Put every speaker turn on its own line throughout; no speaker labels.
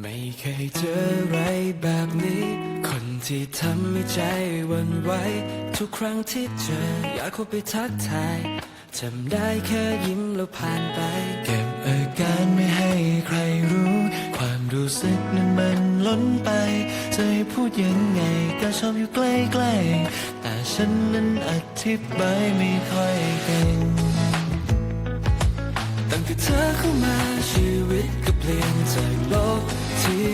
ไม่เคยเจออะไรแบบนี้ คนที่ทำให้ใจวันไหวทุกครั้งที่เจอ อยากเข้าไปทักทายจำได้แค่ยิ้มแล้วผ่านไป เก็บอาการไม่ให้ใครรู้ ความรู้สึกนั้นมันล้นไป จะให้พูดยังไงก็ชอบอยู่ใกล้ๆแต่ฉันนั้นอธิบายไม่ค่อยเก่ง ตั้งแต่เธอเข้ามาชีวิตก็เปลี่ยนจากโลกที่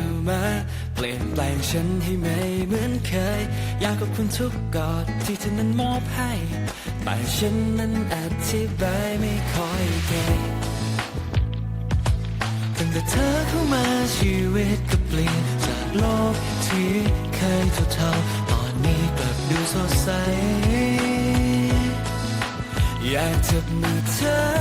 เข้ามา เปลี่ยนแปลงฉันให้ไม่เหมือนเคย อยากขอบคุณทุกกอดที่เธอนั้นมอบให้ แต่ฉันนั้นอธิบายไม่ค่อยเก่งตั้งแต่เธอเข้ามาชีวิตก็เปลี่ยนจากโลกที่เคยเท่าๆตอนนี้กลับดูสดใส อยากจะมีเธอ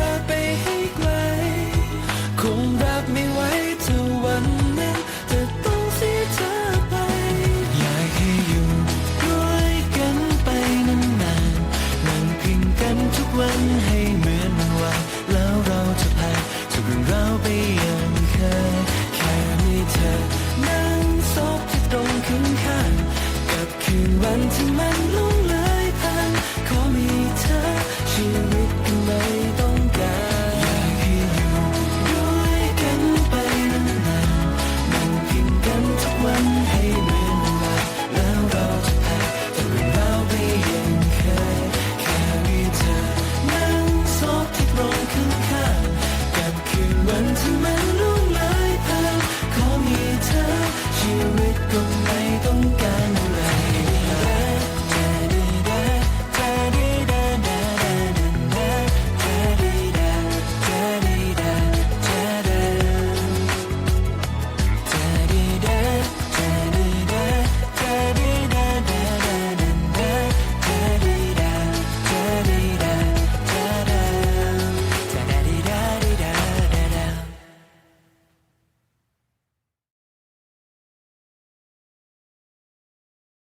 until my